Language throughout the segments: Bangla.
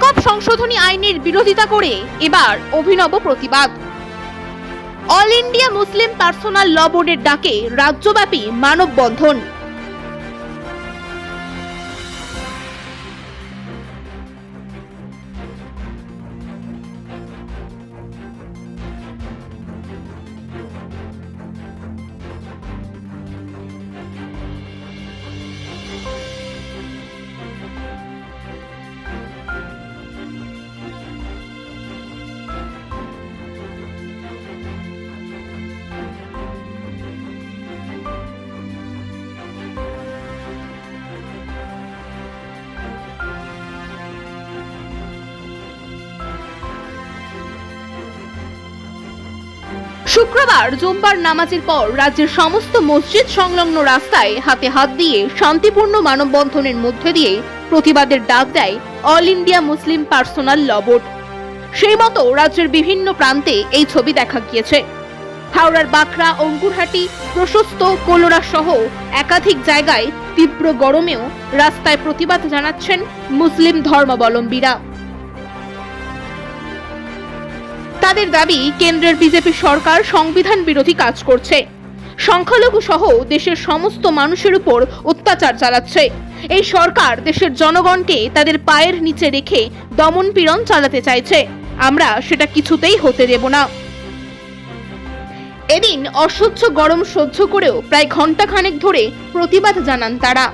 ওয়াকফ সংশোধনী আইনের বিরোধিতা করে এবার অভিনব প্রতিবাদ। All India Muslim personal law বোর্ডের ডাকে রাজ্যব্যাপী মানববন্ধন। শুক্রবার জুম্বার নামাজের পর রাজ্যের সমস্ত মসজিদ সংলগ্ন রাস্তায় হাতে হাত দিয়ে শান্তিপূর্ণ মানববন্ধনের মধ্যে দিয়ে প্রতিবাদের ডাক দেয় all India Muslim personal law board. সেই মতো রাজ্যের বিভিন্ন প্রান্তে এই ছবি দেখা গিয়েছে। হাওড়ার বাঁকড়া, অঙ্কুরহাটি, প্রশস্ত, কোলোরা সহ একাধিক জায়গায় তীব্র গরমেও রাস্তায় প্রতিবাদ জানাচ্ছেন মুসলিম ধর্মাবলম্বীরা। তাদের দাবি, কেন্দ্রের বিজেপি সরকার সংবিধান বিরোধী কাজ করছে। সংখ্যালঘু সহ দেশের সমস্ত মানুষের উপর অত্যাচার চালাচ্ছে। এই সরকার দেশের জনগণকে তাদের পায়ের নিচে রেখে দমন পীড়ন চালাতে চাইছে। আমরা সেটা কিছুতেই হতে দেব না। এদিন অসহ্য গরম সহ্য করেও প্রায় ঘন্টাখানেক ধরে প্রতিবাদ জানান তারা।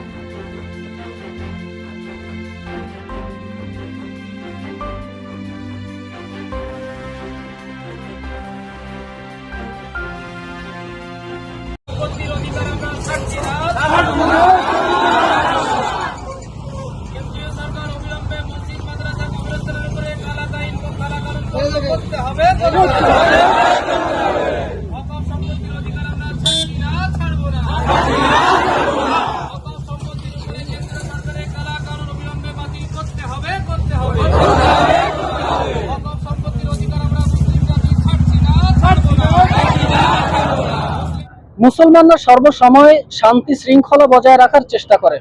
মুসলমানরা সর্বসময় শান্তি শৃঙ্খলা বজায় রাখার চেষ্টা করে।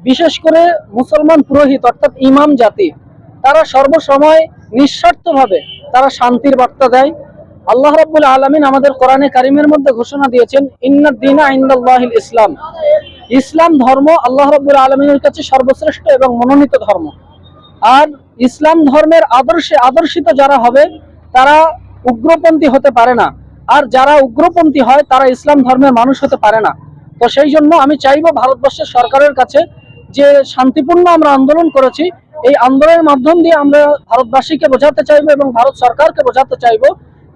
বিশেষ করে মুসলমান পুরোহিত, অর্থাৎ ইমাম জাতি, তারা সর্বসময় নিঃস্বার্থভাবে তারা শান্তির বার্তা দেয়। আল্লাহ রাব্বুল আলামিন আমাদের কোরআনে কারিমের মধ্যে ঘোষণা দিয়েছেন ইন্নাদ দিনা ইন্দাল্লাহিল ইসলাম। ইসলাম ধর্ম আল্লাহ রাব্বুল আলামিনের কাছে সর্বশ্রেষ্ঠ এবং মনোনীত ধর্ম। আর ইসলাম ধর্মের আদর্শে আদর্শিত যারা হবে, তারা উগ্রপন্থী হতে পারে না। আর যারা উগ্রপন্থী হয়, তারা ইসলাম ধর্মের মানুষ হতে পারে না। তো সেই জন্য আমি চাইব ভারতবর্ষের সরকারের কাছে যে শান্তিপূর্ণ আমরা আন্দোলন করেছি, এই আন্দোলনের মাধ্যম দিয়ে আমরা ভারতবাসীকে বোঝাতে চাইব এবং ভারত সরকারকে বোঝাতে চাইব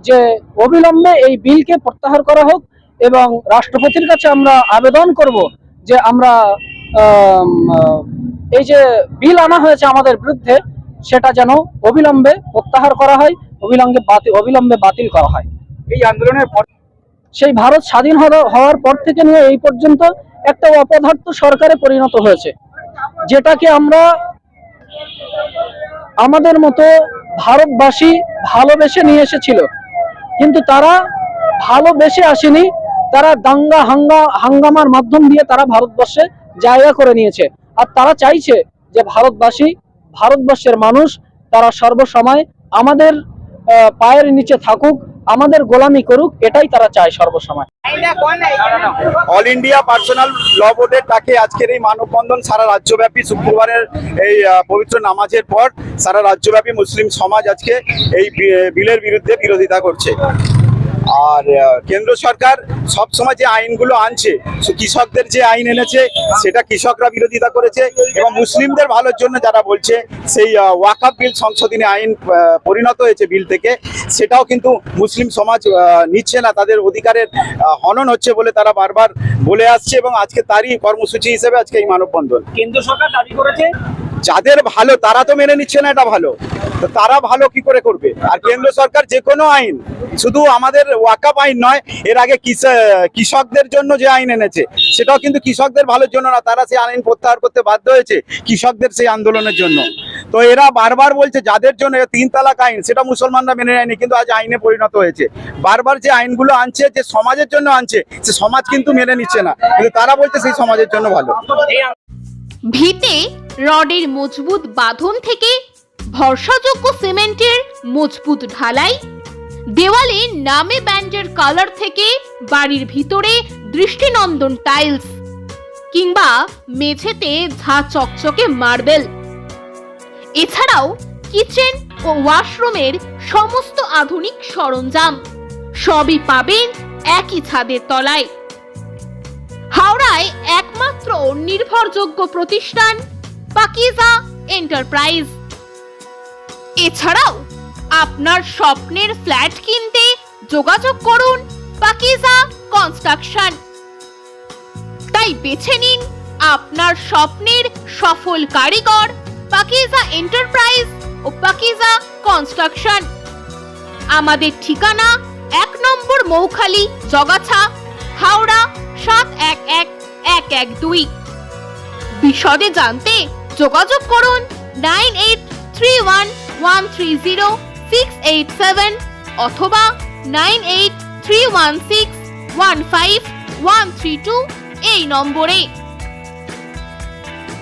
যে অবিলম্বে এই বিলকে প্রত্যাহার করা হোক এবং রাষ্ট্রপতির কাছে আমরা আবেদন করব যে আমরা এই যে বিল আনা হয়েছে আমাদের বিরুদ্ধে, সেটা যেন অবিলম্বে প্রত্যাহার করা হয়, অবিলম্বে বাতিল অবিলম্বে বাতিল করা হয়। এই আন্দোলনের পর সেই ভারত স্বাধীন হওয়ার পর থেকে নিয়ে এই পর্যন্ত একটা অপদার্থ সরকারে পরিণত হয়েছে। যেটাকে আমরা আমাদের মতো ভারতবাসী ভালোবেসে নিয়ে এসেছিল। কিন্তু তারা ভালোবেসে আসেনি, তারা দাঙ্গা হাঙ্গা হাঙ্গামার মাধ্যম দিয়ে তারা ভারতবর্ষে জায়গা করে নিয়েছে। আর তারা চাইছে যে ভারতবাসী ভারতবর্ষের মানুষ তারা সর্বসময় আমাদের পায়ের নিচে থাকুক আমাদের গোলামি করুক, এটাই তারা চায় সর্বসময়। অল ইন্ডিয়া পার্সোনাল ল বোর্ডের ডাকে আজকের এই মানববন্ধন সারা রাজ্যব্যাপী শুক্রবারের এই পবিত্র নামাজের পর সারা রাজ্যব্যাপী মুসলিম সমাজ আজকে এই বিলের বিরুদ্ধে বিরোধিতা করছে। আর কেন্দ্র সরকার সব সময় যে আইনগুলো আনছে কৃষকদের যে আইন এনেছে, সেটা কৃষকরা বিরোধিতা করেছে এবং মুসলিমদের ভালোর জন্য যারা বলছে, সেই ওয়াকাপ বিল সংশোধনী আইন পরিণত হয়েছে বিল থেকে, সেটাও কিন্তু মুসলিম সমাজ নিচ্ছে না, তাদের অধিকারের হনন হচ্ছে বলে তারা বারবার বলে আসছে এবং আজকে তারই কর্মসূচি হিসেবে আজকে এই মানববন্ধন। কেন্দ্র সরকার দাবি করেছে যাদের ভালো, তারা তো মেনে নিচ্ছে না এটা ভালো। তো তারা ভালো কি করে করবে? আর কেন্দ্র সরকার যে কোনো আইন, শুধু আমাদের ওয়াকাপ আইন নয়, এর আগে কৃষ- কৃষকদের জন্য যে আইন এনেছে, সেটাও কিন্তু কৃষকদের ভালোর জন্য না, তারা সেই আইন প্রত্যাহার করতে বাধ্য হয়েছে কৃষকদের সেই আন্দোলনের জন্য। তো এরা বারবার বলছে, যাদের জন্য তিন তালাক আইন, সেটা মুসলমানরা মেনে নেয়নি, কিন্তু আজ আইনে পরিণত হয়েছে। বারবার যে আইনগুলো আনছে, যে সমাজের জন্য আনছে, সে সমাজ কিন্তু মেনে নিচ্ছে না। কিন্তু তারা বলছে সেই সমাজের জন্য ভালো। ভিতে রডের মজবুত বাঁধন থেকে ভরসাযোগ্য সিমেন্টের মজবুত ঢালাই, দেওয়ালে নামে ব্যান্ডের কালার থেকে বাড়ির ভিতরে দৃষ্টিনন্দন টাইলস কিংবা মেঝেতে ঝা চকচকে মার্বেল। এছাড়াও কিচেন ও ওয়াশরুমের সমস্ত আধুনিক সরঞ্জাম সবই পাবেন একই ছাদের তলায়। হাওড়ায় একমাত্র নির্ভরযোগ্য প্রতিষ্ঠান পাকিজা এন্টারপ্রাইজ। এছাড়াও আপনার স্বপ্নের ফ্ল্যাট কিনতে যোগাযোগ করুন পাকিজা কনস্ট্রাকশন। তাই বেছে নিন আপনার স্বপ্নের সফল কারিগর পাকিজা এন্টারপ্রাইজ ও পাকিজা কনস্ট্রাকশন। আমাদের ঠিকানা এক নম্বর মৌখালি জগাছা, হাওড়া সাত এক এক এক এক দুই। বিশদে জানতে যোগাযোগ করুন nine eight three one one three zero six eight seven অথবা nine eight three one six one five one three two এই নম্বরে।